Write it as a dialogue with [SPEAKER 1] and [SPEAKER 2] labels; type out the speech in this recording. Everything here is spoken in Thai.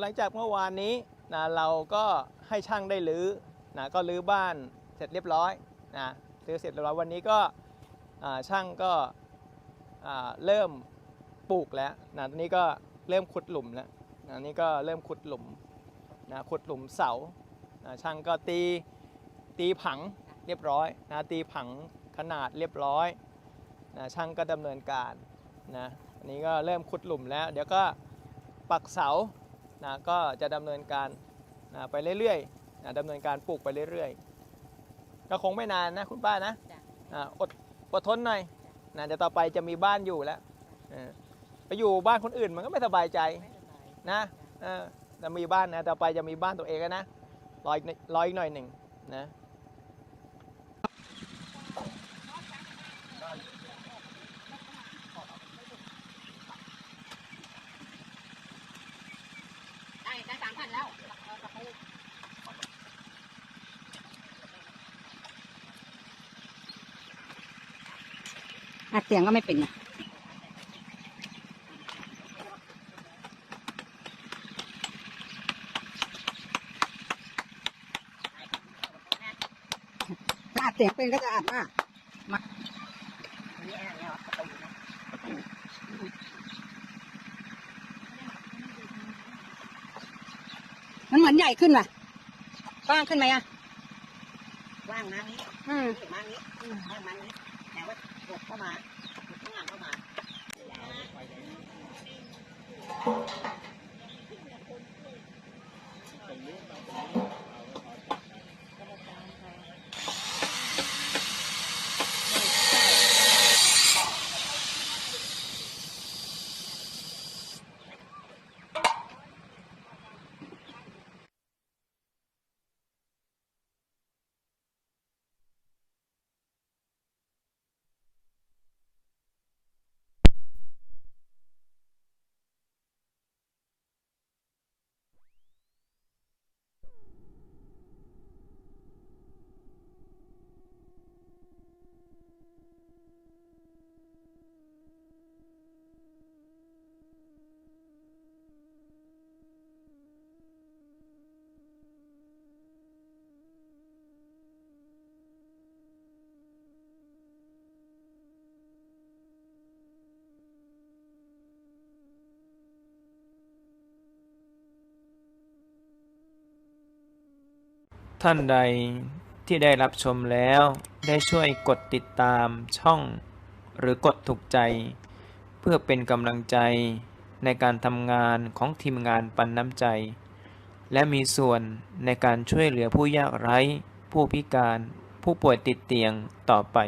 [SPEAKER 1] หลังจากเมื่อวานนี้นะเราก็ให้ช่างได้รื้อนะก็รื้อบ้านเสร็จเรียบร้อยนะรื้อเสร็จเรียบร้อยวันนี้ก็ช่างก็เริ่มปลูกแล้วนะตอนนี้ก็เริ่มขุดหลุมแล้วนะนี่ก็เริ่มขุดหลุมนะขุดหลุมเสานะช่างก็ตีตีผังเรียบร้อยนะตีผังขนาดเรียบร้อยนะช่างก็ดำเนินการนะอันนี้ก็เริ่มขุดหลุมแล้ว เดี๋ยวก็ปักเสา นะก็จะดำเนินการนะไปเรื่อยๆนะดำเนินการปลูกไปเรื่อยๆ ก็คงไม่นานนะคุณป้านะ
[SPEAKER 2] จ้ะ
[SPEAKER 1] อ่าอดอดทนหน่อยนะเดี๋ยวต่อไปจะมีบ้านอยู่แล้วเออไปอยู่บ้านคนอื่นมันก็ไม่สบายใจ
[SPEAKER 2] ไม่สบาย
[SPEAKER 1] นะเออจะมีบ้านนะต่อไปจะมีบ้านตัวเองแล้วนะรออีกนิดรออีกหน่อยหนึ่งนะ
[SPEAKER 2] ได้สามพันแล้ว
[SPEAKER 3] อัดเสียงก็ไม่เป็นไงถ้าอัดเสียงเป็นก็จะอัดว่ามา มันเหมือนใหญ่ขึ้นว่ะกว้างขึ้นไหมอะ
[SPEAKER 2] ว่างมานี้
[SPEAKER 3] อืม
[SPEAKER 2] มานี้ว่างมานี้แต่ว่ากดเข้ามากดข้างหลังเข้ามา
[SPEAKER 4] ท่านใดที่ได้รับชมแล้วได้ช่วยกดติดตามช่อง หรือกดถูกใจ เพื่อเป็นกำลังใจในการทำงานของทีมงานปันน้ำใจ และมีส่วนในการช่วยเหลือผู้ยากไร้ ผู้พิการ ผู้ป่วยติดเตียงต่อไป